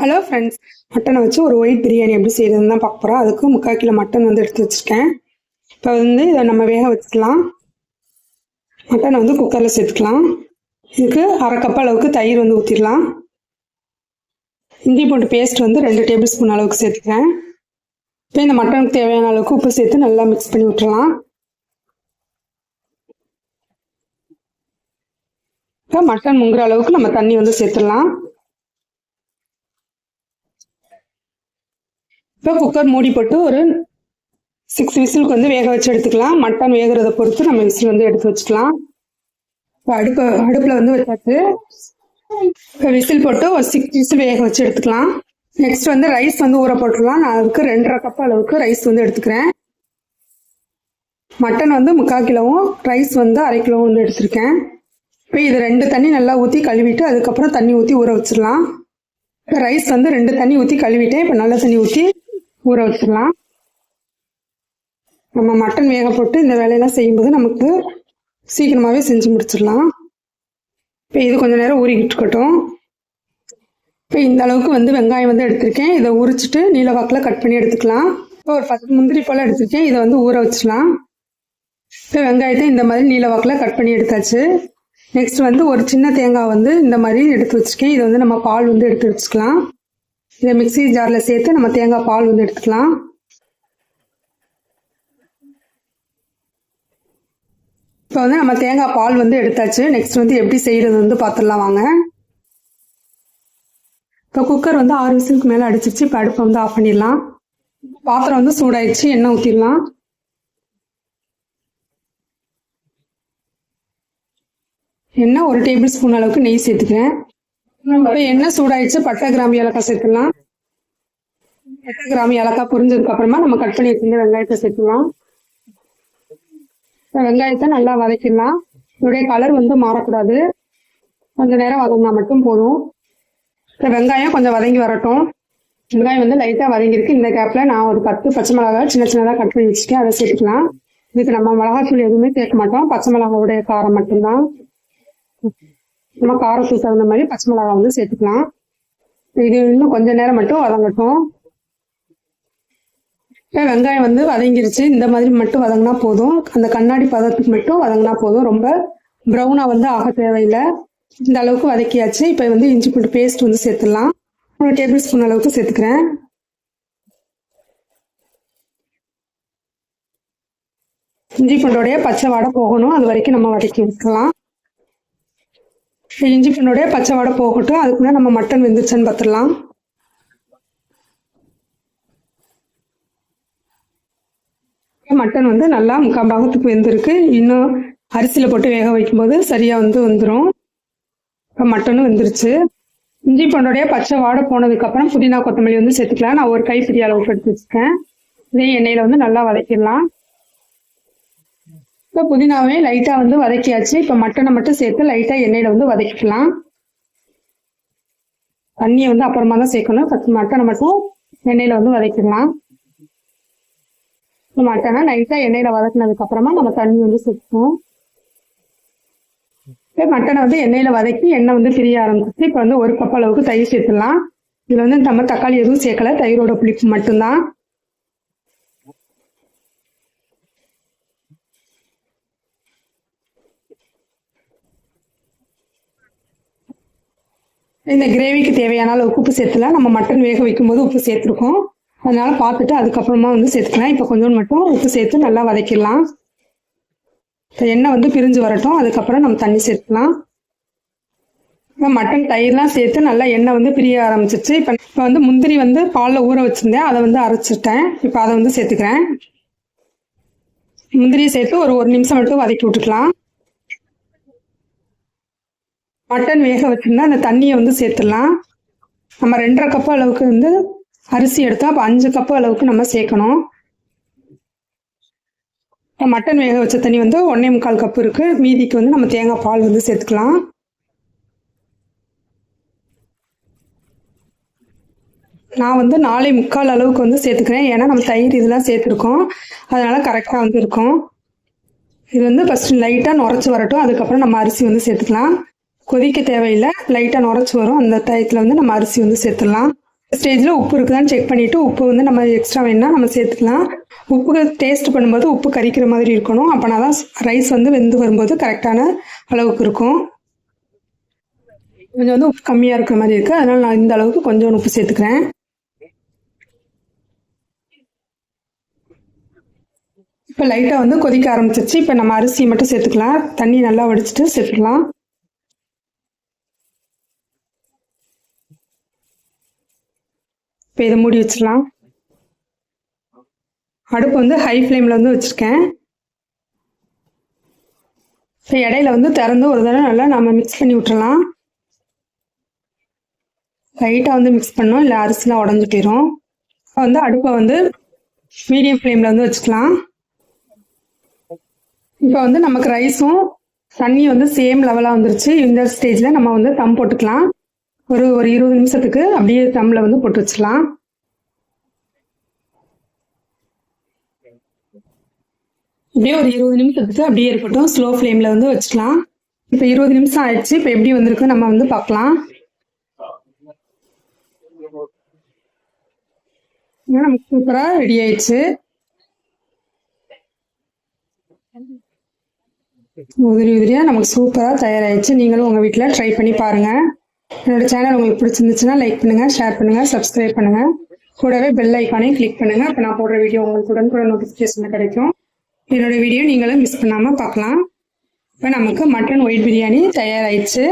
Hello friends மட்டனை வச்சு ஒரு ஒயிட் பிரியாணி எப்படி செய்யறதுன்னு தான் பார்க்க போகிறோம் அதுக்கு முக்கால் கிலோ மட்டன் வந்து எடுத்து வச்சுருக்கேன். இப்போ வந்து இதை நம்ம வேக வச்சுக்கலாம். மட்டனை வந்து குக்கரில் சேர்த்துக்கலாம். இதுக்கு அரை கப் அளவுக்கு தயிர் வந்து ஊற்றிடலாம் இஞ்சி பூண்டு பேஸ்ட் வந்து ரெண்டு டேபிள் ஸ்பூன் அளவுக்கு சேர்த்துக்கிறேன். இப்போ இந்த மட்டனுக்கு தேவையான அளவுக்கு உப்பு சேர்த்து நல்லா மிக்ஸ் பண்ணி விட்டுறலாம் இப்போ மட்டன் முங்குற அளவுக்கு நம்ம தண்ணி வந்து சேர்த்துடலாம். இப்போ குக்கர் மூடி போட்டு ஒரு சிக்ஸ் விசிலுக்கு வந்து வேக வச்சு எடுத்துக்கலாம். மட்டன் வேகிறத பொறுத்து நம்ம விசில் வந்து எடுத்து வச்சுக்கலாம். இப்போ அடுப்பு அடுப்பில் வந்து வச்சாச்சு. இப்போ விசில் போட்டு ஒரு சிக்ஸ் விசில் வேக வச்சு எடுத்துக்கலாம். நெக்ஸ்ட் வந்து ரைஸ் வந்து ஊற போட்டுடலாம். நான் அதுக்கு ரெண்டரை கப் அளவுக்கு ரைஸ் வந்து எடுத்துக்கிறேன். மட்டன் வந்து முக்கால் கிலோவும் ரைஸ் வந்து அரை கிலோவும் வந்து எடுத்திருக்கேன். இப்போ இது ரெண்டு தண்ணி நல்லா ஊற்றி கழுவிட்டு அதுக்கப்புறம் தண்ணி ஊற்றி ஊற வச்சிடலாம். இப்போ ரைஸ் வந்து ரெண்டு தண்ணி ஊற்றி கழுவிட்டேன். இப்போ நல்ல தண்ணி ஊற்றி ஊற வச்சிடலாம். நம்ம மட்டன் வேக போட்டு இந்த வேலையெல்லாம் செய்யும்போது நமக்கு சீக்கிரமாகவே செஞ்சு முடிச்சிடலாம். இப்போ இது கொஞ்சம் நேரம் ஊறிக்கிட்டு இருக்கட்டும் இப்போ இந்த அளவுக்கு வந்து வெங்காயம் வந்து எடுத்திருக்கேன். இதை உரிச்சிட்டு நீல வாக்கில் கட் பண்ணி எடுத்துக்கலாம். இப்போ ஒரு பத்து முந்திரி போல் எடுத்திருக்கேன். இதை வந்து ஊற வச்சிடலாம். இப்போ வெங்காயத்தை இந்த மாதிரி நீல வாக்கில் கட் பண்ணி எடுத்தாச்சு. நெக்ஸ்ட் வந்து ஒரு சின்ன தேங்காய் வந்து இந்த மாதிரி எடுத்து வச்சிருக்கேன். இதை வந்து நம்ம பால் வந்து எடுத்து வச்சுக்கலாம். இதை மிக்ஸி ஜாரில் சேர்த்து நம்ம தேங்காய் பால் வந்து எடுத்துக்கலாம். இப்போ வந்து நம்ம தேங்காய் பால் வந்து எடுத்தாச்சு. நெக்ஸ்ட் வந்து எப்படி செய்யறது வந்து பார்த்துடலாம் வாங்க. இப்போ குக்கர் வந்து ஆறு விசிலுக்கு மேலே அடிச்சிருச்சு. இப்போ அடுப்பை வந்து ஆஃப் பண்ணிடலாம். பாத்திரம் வந்து சூடாயிடுச்சு. எண்ணெய் ஊற்றிடலாம் எண்ணெய் ஒரு டேபிள் ஸ்பூன் அளவுக்கு நெய் சேர்த்துக்கிறேன். இப்போ எண்ணெய் சூடாயிடுச்சு? பட்டை கிராம்பு ஏலக்காய் சேர்த்துக்கலாம் பட்டை கிராம்பு ஏலக்காய் புரிஞ்சதுக்கு அப்புறமா நம்ம கட் பண்ணி வச்சிருந்த வெங்காயத்தை சேர்த்துக்கலாம் வெங்காயத்தை நல்லா வதக்கிடலாம். இதோடைய கலர் வந்து மாறக்கூடாது. கொஞ்ச நேரம் வதங்கினா மட்டும் போதும். இப்போ வெங்காயம் கொஞ்சம் வதங்கி வரட்டும். வெங்காயம் வந்து லைட்டாக வதங்கியிருக்கு. இந்த கேப்பில் நான் ஒரு பத்து பச்சை மிளகாய் சின்ன சின்னதாக கட் பண்ணி வச்சுட்டு அதை சேர்த்துக்கலாம். இதுக்கு நம்ம மிளகாத்தூள் எதுவுமே சேர்க்க மாட்டோம். பச்சை மிளகாவுடைய காரம் மட்டும்தான். நம்ம காரத்துக்கு தகுந்த மாதிரி பச்சை மிளகாய் வந்து சேர்த்துக்கலாம். இது இன்னும் கொஞ்ச நேரம் மட்டும் வதங்கட்டும். இப்போ வெங்காயம் வந்து வதங்கிருச்சு. இந்த மாதிரி மட்டும் வதங்கினா போதும். அந்த கண்ணாடி பதத்துக்கு மட்டும் வதங்கினா போதும். ரொம்ப ப்ரௌனாக வந்து ஆக தேவையில்லை. இந்த அளவுக்கு வதக்கியாச்சு. இப்போ வந்து இஞ்சி பூண்டு பேஸ்ட் வந்து சேர்த்துடலாம். ஒரு டேபிள் ஸ்பூன் அளவுக்கு சேர்த்துக்கிறேன். இஞ்சி பூண்டோடைய பச்சை வடை போகணும். அது வரைக்கும் நம்ம வதக்கி வைக்கலாம் இஞ்சி பூண்டோடைய பச்சை வாடை போகட்டும். அதுக்குள்ள நம்ம மட்டன் வெந்துருச்சுன்னு பார்த்துடலாம் மட்டன் வந்து நல்லா முக்கால் பாகத்துக்கு வெந்திருக்கு. இன்னும் அரிசியில் போட்டு வேக வைக்கும்போது சரியாக வந்து வந்துடும் இப்போ மட்டனும் வெந்துருச்சு. இஞ்சி பண்டோடைய பச்சை வாடை போனதுக்கப்புறம் புதினா கொத்தமல்லி வந்து சேர்த்துக்கலாம். நான் ஒரு கைப்பிடி அளவுக்கு எடுத்து வச்சுருக்கேன் இதே எண்ணெயில் வந்து நல்லா வதக்கிடலாம். இப்போ புதினாவே லைட்டாக வந்து வதக்கியாச்சு. இப்போ மட்டனை மட்டும் சேர்த்து லைட்டாக எண்ணெயில் வந்து வதக்கிக்கலாம். தண்ணியை வந்து அப்புறமா தான் சேர்க்கணும். ஃபஸ்ட் மட்டனை மட்டும் எண்ணெயில் வந்து வதக்கிடலாம் மட்டனை லைட்டாக எண்ணெயில் வதக்கினதுக்கு அப்புறமா நம்ம தண்ணி வந்து சேர்க்கணும். இப்போ மட்டனை வந்து எண்ணெயில் வதக்கி எண்ணெய் வந்து பிரிய ஆரம்பிச்சு இப்போ வந்து ஒரு கப் அளவுக்கு தயிர் சேர்த்துடலாம். இதில் வந்து நம்ம தக்காளி எதுவும் சேர்க்கல. தயிரோட புளிப்பு மட்டும்தான். இந்த கிரேவிக்கு தேவையான அளவுக்கு உப்பு சேர்த்துலாம் நம்ம மட்டன் வேக வைக்கும்போது உப்பு சேர்த்துருக்கோம். அதனால பார்த்துட்டு அதுக்கப்புறமா வந்து சேர்த்துக்கலாம். இப்போ கொஞ்சம் மட்டும் உப்பு சேர்த்து நல்லா வதக்கிடலாம். இப்போ எண்ணெய் வந்து பிரிஞ்சு வரட்டும். அதுக்கப்புறம் நம்ம தண்ணி சேர்த்துக்கலாம். மட்டன் தயிர்லாம் சேர்த்து நல்லா எண்ணெய் வந்து பிரிய ஆரம்பிச்சிச்சு இப்போ இப்போ வந்து முந்திரி வந்து பாலில் ஊற வச்சுருந்தேன். அதை வந்து அரைச்சிட்டேன். இப்போ அதை வந்து சேர்த்துக்கிறேன். முந்திரியை சேர்த்து ஒரு ஒரு நிமிஷம் மட்டும் வதக்கி விட்டுக்கலாம். மட்டன் வேக வச்சுருந்தா அந்த தண்ணியை வந்து சேர்த்துடலாம். நம்ம ரெண்டரை கப்பு அளவுக்கு வந்து அரிசி எடுத்தோம் அப்போ அஞ்சு கப்பு அளவுக்கு நம்ம சேர்க்கணும். மட்டன் வேக வச்ச தண்ணி வந்து ஒன்றே முக்கால் கப்பு இருக்குது மீதிக்கு வந்து நம்ம தேங்காய் பால் வந்து சேர்த்துக்கலாம். நான் வந்து நாலே முக்கால் அளவுக்கு வந்து சேர்த்துக்கிறேன். ஏன்னா நம்ம தயிர் இதெல்லாம் சேர்த்துருக்கோம். அதனால் கரெக்டாக வந்து இருக்கும். இது வந்து ஃபஸ்ட்டு லைட்டாக நுரைச்சி வரட்டும். அதுக்கப்புறம் நம்ம அரிசி வந்து சேர்த்துக்கலாம். கொதிக்க தேவையில்லை. லைட்டாக நுரைச்சி வரும். அந்த டயத்தில் வந்து நம்ம அரிசி வந்து சேர்த்துடலாம். ஸ்டேஜில் உப்பு இருக்குதான்னு செக் பண்ணிவிட்டு உப்பு வந்து நம்ம எக்ஸ்ட்ரா வேணால் நம்ம சேர்த்துக்கலாம். உப்பு டேஸ்ட் பண்ணும்போது உப்பு கரிக்கிற மாதிரி இருக்கணும். அப்போனா தான் ரைஸ் வந்து வெந்து வரும்போது கரெக்டான அளவுக்கு இருக்கும். கொஞ்சம் வந்து உப்பு கம்மியாக இருக்கிற மாதிரி இருக்குது அதனால் நான் இந்த அளவுக்கு கொஞ்சம் உப்பு சேர்த்துக்கிறேன். இப்போ லைட்டாக வந்து கொதிக்க ஆரம்பிச்சிருச்சு. இப்போ நம்ம அரிசி மட்டும் சேர்த்துக்கலாம். தண்ணி நல்லா வடிச்சிட்டு சேர்த்துக்கலாம் இப்போ இதை மூடி வச்சிடலாம். அடுப்பு வந்து ஹை ஃப்ளேமில் வந்து வச்சுருக்கேன். இப்போ இடையில வந்து திறந்து ஒரு தடவை நல்லா நம்ம மிக்ஸ் பண்ணி விட்டுறலாம். லைட்டாக வந்து மிக்ஸ் பண்ணோம் இல்லை அரிசிலாம் உடஞ்சிட்டிரும் இப்போ வந்து அடுப்பை வந்து மீடியம் ஃப்ளேமில் வந்து வச்சுக்கலாம். இப்போ வந்து நமக்கு ரைஸும் தண்ணி வந்து சேம் லெவலாக வந்துருச்சு. இந்த ஸ்டேஜில் நம்ம வந்து தம் போட்டுக்கலாம். ஒரு ஒரு இருபது நிமிஷத்துக்கு அப்படியே தம்மில் வந்து போட்டு வச்சுக்கலாம் அப்படியே ஒரு இருபது நிமிஷத்துக்கு அப்படியே இருக்கட்டும். ஸ்லோ ஃப்ளேமில் வந்து வச்சுக்கலாம் இப்போ இருபது நிமிஷம் ஆயிடுச்சு. இப்போ எப்படி வந்திருக்கு நம்ம வந்து பார்க்கலாம். நமக்கு சூப்பராக ரெடி ஆயிடுச்சு. உதிரி உதிரியாக நமக்கு சூப்பராக தயாராகிடுச்சு நீங்களும் உங்கள் வீட்டில் ட்ரை பண்ணி பாருங்கள் என்னோட சேனல் உங்களுக்கு பிடிச்சிருந்துச்சுன்னா லைக் பண்ணுங்க ஷேர் பண்ணுங்க சப்ஸ்கிரைப் பண்ணுங்க. கூடவே பெல் ஐக்கானையும் கிளிக் பண்ணுங்க. அப்போ நான் போடுற வீடியோ உங்களுக்கு உடனுக்குடன் நோட்டிஃபிகேஷன் கிடைக்கும். என்னோட வீடியோ நீங்களும் மிஸ் பண்ணாமல் பார்க்கலாம். இப்போ நமக்கு மட்டன் ஒயிட் பிரியாணி தயாராகிடுச்சு